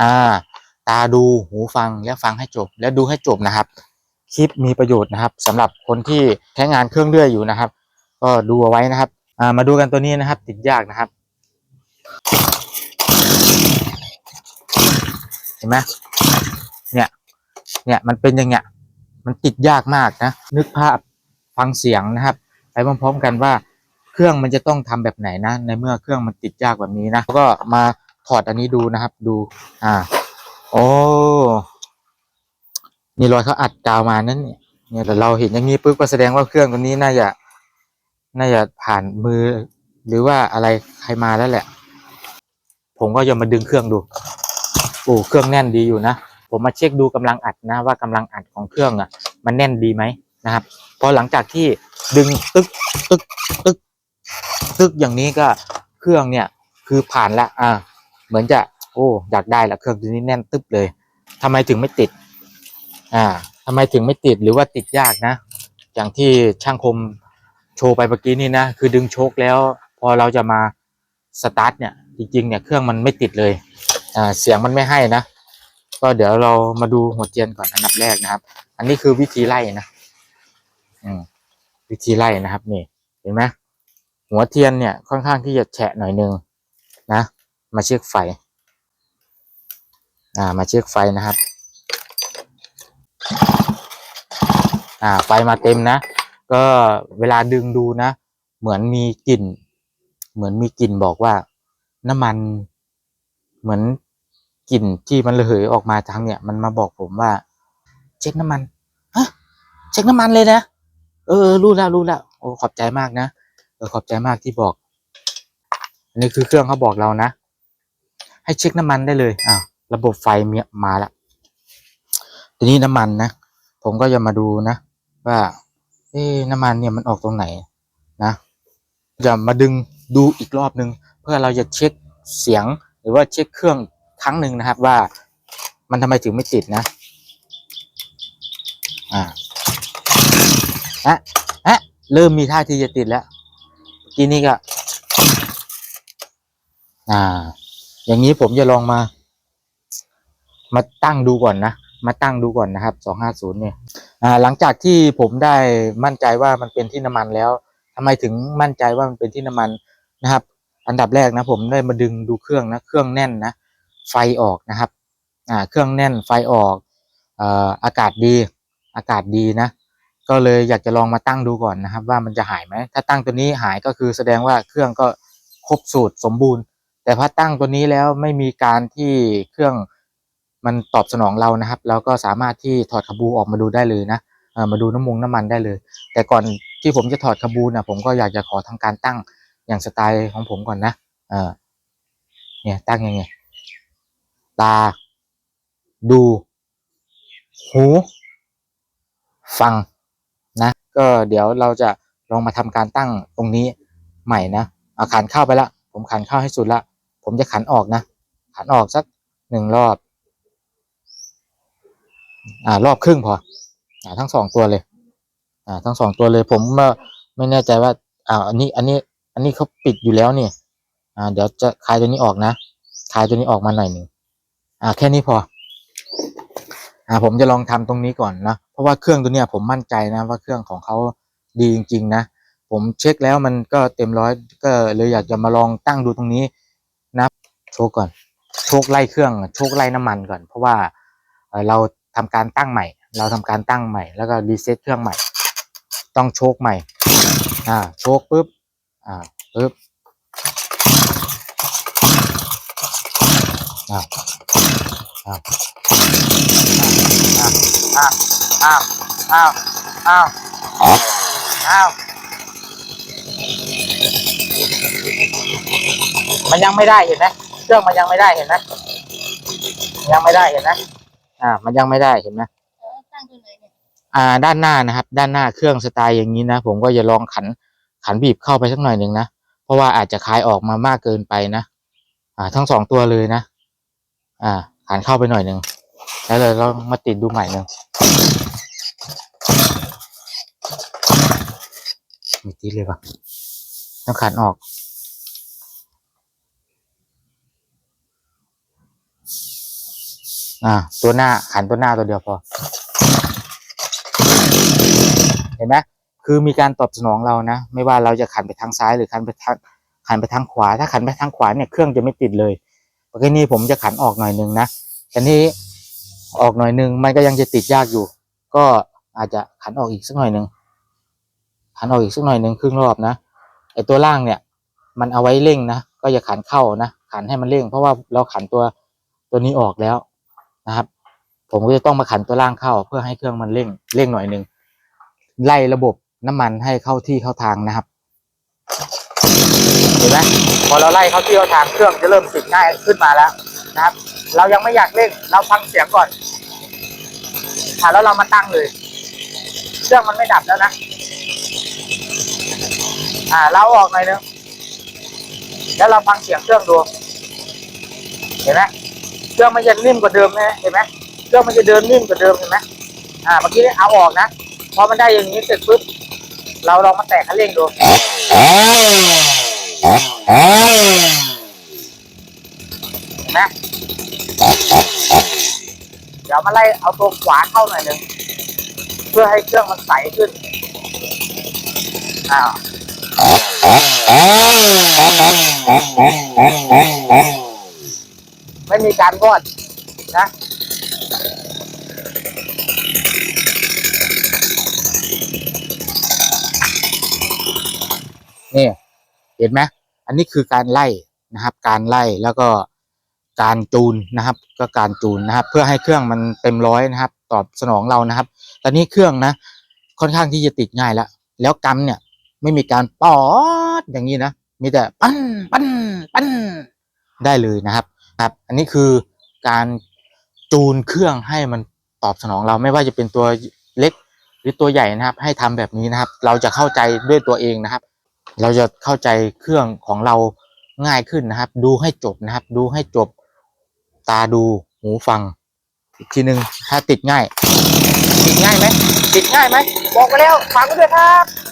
อ่า ตาดูหูฟังและฟังให้จบ และดูให้จบนะครับ คลิปมีประโยชน์นะครับสำหรับคนที่ใช้งานเครื่องเลื่อยอยู่นะครับ ก็ดูเอาไว้นะครับ อ่ามาดูกันตัวนี้นะครับ ติดยากนะครับ เห็นไหมเนี่ย เนี่ยมันเป็นอย่างเงี้ยมันติดยากมากนะ นึกภาพฟังเสียงนะครับไปพร้อมๆกันว่าเครื่องมันจะต้องทำแบบไหนนะ ในเมื่อเครื่องมันติดยากแบบนี้นะก็มา ถอดอันนี้ดูนะครับ ดู อ่า โอ้นี่รอยเขาอัดกาวมานั่นเนี่ยเนี่ยแต่เราเห็นอย่างนี้ปุ๊บก็แสดงว่าเครื่องตัวนี้น่าจะน่าจะผ่านมือ หรือว่าอะไรใครมาแล้วแหละ ผมก็จะมาดึงเครื่องดูโอ้เครื่องแน่นดีอยู่นะผมมาเช็คดูกำลังอัดนะ ว่ากำลังอัดของเครื่องอะ มันแน่นดีไหมนะครับพอหลังจากที่ดึงตึกตึกตึกตึกอย่างนี้ก็เครื่องเนี่ยคือผ่านละอ่า เหมือนจะโอ้อยากได้ละเครื่องตัวนี้แน่นตึ๊บเลยทำไมถึงไม่ติด อ่าทำไมถึงไม่ติดหรือว่าติดยากนะ อย่างที่ช่างคมโชว์ไปเมื่อกี้นี่นะคือดึงโชคแล้ว พอเราจะมาสตาร์ทเนี่ยจริงๆเนี่ยเครื่องมันไม่ติดเลยอ่าเสียงมันไม่ให้นะก็เดี๋ยวเรามาดูหัวเทียนก่อนอันดับแรกนะครับ อันนี้คือวิธีไล่นะอืมวิธีไล่นะครับนี่เห็นไหมหัวเทียนเนี่ยค่อนข้างที่จะแฉะหน่อยนึงนะ มาเช็คไฟ อ่า มาเช็คไฟนะครับ อ่า ไฟมาเต็มนะ ก็เวลาดึงดูนะ เหมือนมีกลิ่น เหมือนมีกลิ่นบอกว่า น้ำมัน เหมือนกลิ่นที่มันระเหยออกมาทางเนี่ย มันมาบอกผมว่า เช็คน้ำมัน ฮะ เช็คน้ำมันเลยนะ เออ รู้แล้ว รู้แล้ว โอ้ ขอบใจมากนะ เออ ขอบใจมากที่บอกอันนี้คือเครื่องเขาบอกเรานะ ให้เช็คน้ำมันได้เลยอ้าระบบไฟเมียมาล้วทีนี้น้ำมันนะผมก็จะมาดูนะว่า เอ๊น้ำมันเนี่ยมันออกตรงไหนนะจะมาดึงดูอีกรอบนึง เพื่อเราจะเช็คเสียงหรือว่าเช็คเครื่องครั้งหนึ่งนะครับว่ามันทำไมถึงไม่ติดนะ อ่าอะอะเริ่มมีท่าทีจะติดแล้ว ทีนี้ก็ อ่า อย่างนี้ผมจะลองมา มาตั้งดูก่อนนะ มาตั้งดูก่อนนะครับสองห้าศูนย์เนี่ยหลังจากที่ผมได้มั่นใจว่ามันเป็นที่น้ำมันแล้วทำไมถึงมั่นใจว่ามันเป็นที่น้ำมันนะครับ อันดับแรกนะ ผมได้มาดึงดูเครื่องนะ เครื่องแน่นนะ ไฟออกนะครับ อ่า เครื่องแน่นไฟออกอ่อากาศดี อากาศดีนะก็เลยอยากจะลองมาตั้งดูก่อนนะครับ ว่ามันจะหายไหม ถ้าตั้งตัวนี้หายก็คือแสดงว่าเครื่องก็ครบสูตรสมบูรณ์ แต่พอตั้งตัวนี้แล้วไม่มีการที่เครื่องมันตอบสนองเรานะครับ เราก็สามารถที่ถอดคาบูออกมาดูได้เลยนะมาดูน้ำมงน้ำมันได้เลย แต่ก่อนที่ผมจะถอดคาบูนะผมก็อยากจะขอทำการตั้งอย่างสไตล์ของผมก่อนนะเนี่ยตั้งยังไง ตา ดู หูฟังนะ ก็เดี๋ยวเราจะลองมาทำการตั้งตรงนี้ใหม่นะอาขันเข้าไปละ ผมขันเข้าให้สุดละ ผมจะขันออกนะ ขันออกสักหนึ่งรอบ อ่ารอบครึ่งพอ อ่าทั้งสองตัวเลย อ่าทั้งสองตัวเลย ผมไม่ไม่แน่ใจว่า อ่า อันนี้ อันนี้ อันนี้เขาปิดอยู่แล้วนี่อ่า เดี๋ยวจะคลายตัวนี้ออกนะ คลายตัวนี้ออกมาหน่อยหนึ่งอ่า แค่นี้พอ อ่า ผมจะลองทำตรงนี้ก่อนนะ เพราะว่าเครื่องตัวเนี้ยผมมั่นใจนะว่าเครื่องของเขาดีจริง ๆ นะ ผมเช็คแล้วมันก็เต็มร้อยก็เลยอยากจะมาลองตั้งดูตรงนี้ นะโชคก่อน โชคไล่เครื่อง โชคไล่น้ำมันก่อน เพราะว่าเราทำการตั้งใหม่ เราทำการตั้งใหม่ แล้วก็รีเซ็ตเครื่องใหม่ ต้องโชคใหม่ อ่า โชคปุ๊บ อ่าปุ๊บอ่าอ่าอ้าวอ้าวอ้าวอ้าวอ้าว มันยังไม่ได้เห็นไหมเครื่องมันยังไม่ได้เห็นไหมยังไม่ได้เห็นไหมอ่า มันยังไม่ได้เห็นไหมเออตั้งตัวไหนเนี่ยอ่า ด้านหน้านะครับ ด้านหน้าเครื่องสไตล์อย่างนี้นะผมก็จะลองขันขันบีบเข้าไปสักหน่อยหนึ่งนะเพราะว่าอาจจะคลายออกมามากเกินไปนะอ่า ทั้งสองตัวเลยนะอ่า ขันเข้าไปหน่อยหนึ่งแล้วเราลองมาติดดูใหม่หนึ่งมีติดเลยปะต้องขันออก อ่า ตัวหน้าขันตัวหน้าตัวเดียวพอ เห็นไหมคือมีการตอบสนองเรานะ ไม่ว่าเราจะขันไปทางซ้ายหรือขันไปทางขันไปทางขวา ถ้าขันไปทางขวาเนี่ยเครื่องจะไม่ติดเลยเมื่อกี้นี้ผมจะขันออกหน่อยนึงนะแต่นี้ออกหน่อยนึงมันก็ยังจะติดยากอยู่ ก็อาจจะขันออกอีกสักหน่อยนึงขันออกอีกสักหน่อยนึงครึ่งรอบนะไอตัวล่างเนี่ย มันเอาไว้เร่งนะก็อย่าขันเข้านะขันให้มันเร่ง เพราะว่าเราขันตัวตัวนี้ออกแล้ว นะครับ ผมก็จะต้องมาขันตัวล่างเข้า เพื่อให้เครื่องมันเร่งเร่งหน่อยหนึ่งไล่ระบบน้ำมันให้เข้าที่เข้าทางนะครับเห็นไหมพอเราไล่เข้าที่เข้าทางเครื่องจะเริ่มติดง่ายขึ้นมาแล้วนะครับ เรายังไม่อยากเร่งเราฟังเสียงก่อนอ่าแล้วเรามาตั้งเลย เครื่องมันไม่ดับแล้วนะอ่าเราออกหน่อยนึงแล้วเราฟังเสียงเครื่องดูเห็นไหม รื่องมันจะนิ่มกว่าเดิมนะเห็นไหมเครื่องมันจะเดินนิ่มกว่าเดิมเห็นไหมอ่าเมื่อกี้เอาออกนะพอมันได้อย่างนี้เสร็จปุ๊บเราลองมาแตะคันเร่งดูเห็นไหมเดี๋ยวมาไล่เอาตัวขวาเข้าหน่อยหนึ่งเพื่อให้เครื่องมันใสขึ้นอ้าว ไม่มีการวอดนะนี่เห็นไหมอันนี้คือการไล่นะครับ การไล่แล้วก็การจูนนะครับ ก็การจูนนะครับ เพื่อให้เครื่องมันเต็มร้อยนะครับ ตอบสนองเรานะครับ ตอนนี้เครื่องนะ ค่อนข้างที่จะติดง่ายแล้ว แล้วกำเนี่ยไม่มีการปอดอย่างนี้นะ มีแต่ปั้นปั้นปั้นได้เลยนะครับ ครับ อันนี้คือการจูนเครื่องให้มันตอบสนองเราไม่ว่าจะเป็นตัวเล็กหรือตัวใหญ่นะครับ ให้ทำแบบนี้นะครับ เราจะเข้าใจด้วยตัวเองนะครับ เราจะเข้าใจเครื่องของเราง่ายขึ้นนะครับ ดูให้จบนะครับ ดูให้จบตาดูหูฟัง อีกทีหนึ่งถ้าติดง่าย ติดง่ายไหมติดง่ายไหมบอกมาแล้วฟังด้วยครับ